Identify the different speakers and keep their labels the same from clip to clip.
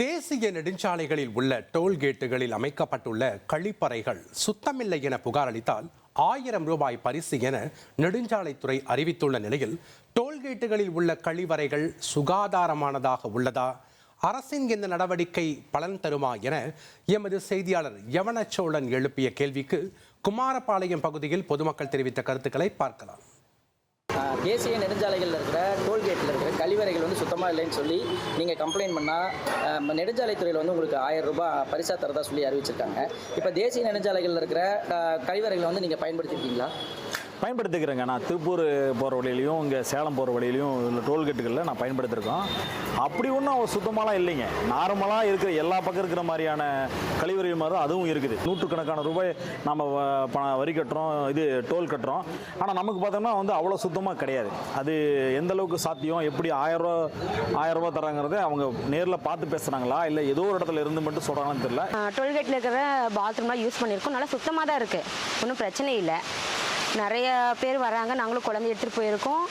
Speaker 1: தேசிய நெடுஞ்சாலைகளில் உள்ள டோல்கேட்டுகளில் அமைக்கப்பட்டுள்ள கழிப்பறைகள் சுத்தமில்லை என புகார் அளித்தால் ஆயிரம் ரூபாய் பரிசு என நெடுஞ்சாலைத்துறை அறிவித்துள்ள நிலையில் டோல்கேட்டுகளில் உள்ள கழிவறைகள் சுகாதாரமானதாக உள்ளதா? அரசின் இந்த நடவடிக்கை பலன் தருமா என எமது செய்தியாளர் யவனச்சோழன் எழுப்பிய கேள்விக்கு குமாரபாளையம் பகுதியில் பொதுமக்கள் தெரிவித்த கருத்துக்களை பார்க்கலாம்.
Speaker 2: தேசிய நெடுஞ்சாலைகளில் இருக்கிற டோல்கேட்டில் இருக்கிற கழிவறைகள் வந்து சுத்தமாக இல்லைன்னு சொல்லி நீங்கள் கம்ப்ளைண்ட் பண்ணால் நெடுஞ்சாலைத்துறையில் வந்து உங்களுக்கு ஆயிரம் ரூபாய் பரிசா தரதா சொல்லி அறிவிச்சிருக்காங்க. இப்போ தேசிய நெடுஞ்சாலைகளில் இருக்கிற கழிவறைகளை வந்து நீங்கள் பயன்படுத்திருக்கீங்களா?
Speaker 3: பயன்படுத்திக்கிறேங்க. நான் திருப்பூர் போகிற வழியிலையும் இங்கே சேலம் போகிற வழியிலையும் இல்லை டோல்கேட்டுகளில் நான் பயன்படுத்தியிருக்கோம் அப்படி ஒன்றும் அவ்வளோ சுத்தமாலாம் இல்லைங்க. நார்மலாக இருக்கிற எல்லா பக்கம் இருக்கிற மாதிரியான கழிவறை மாதிரி அதுவும் இருக்குது. நூற்றுக்கணக்கான ரூபாய் நம்ம வ- பண வரி கட்டுறோம் இது டோல் கட்டுறோம். ஆனால் நமக்கு பார்த்தோம்னா வந்து அவ்வளோ சுத்தமாக கிடையாது. அது எந்த அளவுக்கு சாத்தியம் எப்படி ஆயிரம் ரூபா ஆயிரம் ரூபா தராங்கிறத அவங்க நேரில் பார்த்து பேசுகிறாங்களா இல்லை ஏதோ ஒரு இடத்துல இருந்து மட்டும் சொல்கிறாங்கன்னு தெரியல.
Speaker 4: டோல்கேட்டில் இருக்கிற பாத்ரூம்லாம் யூஸ் பண்ணியிருக்கோம். நல்லா சுத்தமாக தான் இருக்குது ஒன்றும் பிரச்சனை இல்லை. நிறைய பேர் வராங்க நாங்களும் குழந்தை எடுத்துகிட்டு போயிருக்கோம்.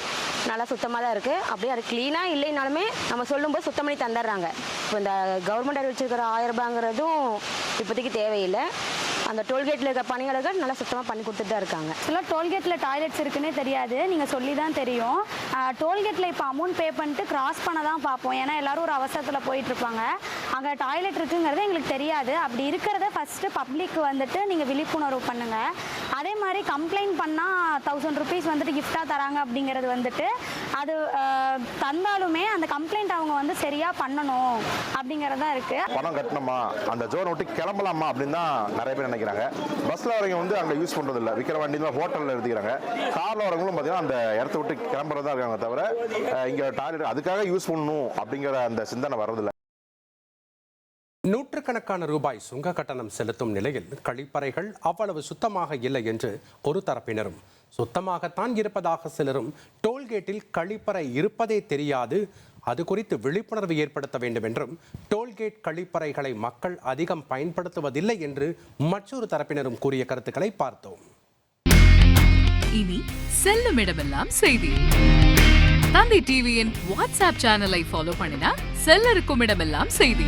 Speaker 4: நல்லா சுத்தமாக தான் இருக்குது அப்படியே அது க்ளீனாக இல்லைனாலுமே நம்ம சொல்லும்போது சுத்தம் பண்ணி தந்துடுறாங்க. இப்போ இந்த கவர்மெண்ட் அறிவிச்சிருக்கிற ஆயிரம் ரூபாங்கிறதும் இப்போதைக்கு தேவையில்லை. அந்த டோல்கேட்டில் இருக்கிற பணியாளர்கள் நல்லா சுத்தமாக பண்ணி கொடுத்துட்டு தான் இருக்காங்க.
Speaker 5: ஆக்சுவலாக டோல்கேட்டில் டாய்லெட்ஸ் இருக்குன்னே தெரியாது. நீங்கள் சொல்லி தான் தெரியும் டோல்கேட்டில் இப்போ அமௌண்ட் பே பண்ணிட்டு கிராஸ் பண்ண தான் பார்ப்போம். ஏன்னா எல்லோரும் ஒரு அவசரத்தில் போயிட்டு இருப்பாங்க. அங்கே டாய்லெட் இருக்குங்கிறது எங்களுக்கு தெரியாது. அப்படி இருக்கிறத ஃபஸ்ட்டு பப்ளிக் வந்துட்டு நீங்கள் விழிப்புணர்வு பண்ணுங்கள் அதே மாதிரி கம்ப்ளைண்ட் பண்ணால் தௌசண்ட் ருபீஸ் வந்துட்டு கிஃப்டாக தராங்க அப்படிங்கிறது வந்துட்டு அது தந்தாலுமே அந்த கம்ப்ளைண்ட் அவங்க வந்து சரியாக பண்ணணும் அப்படிங்கிறதா இருக்குது
Speaker 6: பணம் கட்டணுமா? அந்த ஜோனை விட்டு கிளம்பலாமா அப்படின்னு தான் நிறைய பேர் நினைக்கிறாங்க. பஸ்ஸில் வரவங்க வந்து அங்கே யூஸ் பண்ணுறது இல்லை விற்கிற வண்டி தான் ஹோட்டலில் எடுத்துக்கிறாங்க காரில் வரவங்களும் பார்த்தீங்கன்னா அந்த இடத்த விட்டு கிளம்புறதா இருக்காங்க தவிர இங்கே டாய்லெட் அதுக்காக யூஸ் பண்ணணும் அப்படிங்கிற அந்த சிந்தனை வர்றதில்லை.
Speaker 1: நூற்றுக்கணக்கான ரூபாய் சுங்க கட்டணம் செலுத்தும் நிலையில் கழிப்பறைகள் அவ்வளவு சுத்தமாக இல்லை என்று ஒரு தரப்பினரும் சுத்தமாகத்தான் இருப்பதாக சிலரும் டோல்கேட்டில் கழிப்பறை இருப்பதே தெரியாது அது குறித்து விழிப்புணர்வு ஏற்படுத்த வேண்டும் என்றும் டோல்கேட் கழிப்பறைகளை மக்கள் அதிகம் பயன்படுத்துவதில்லை என்று மற்றொரு தரப்பினரும் கூறிய கருத்துக்களை பார்த்தோம்.
Speaker 7: இனி செல்லும் இடமெல்லாம் செய்தி. தந்தை டிவியின் வாட்ஸ்அப் சேனலை ஃபாலோ பண்ணினா செல்ல இருக்கும் இடமெல்லாம் செய்தி.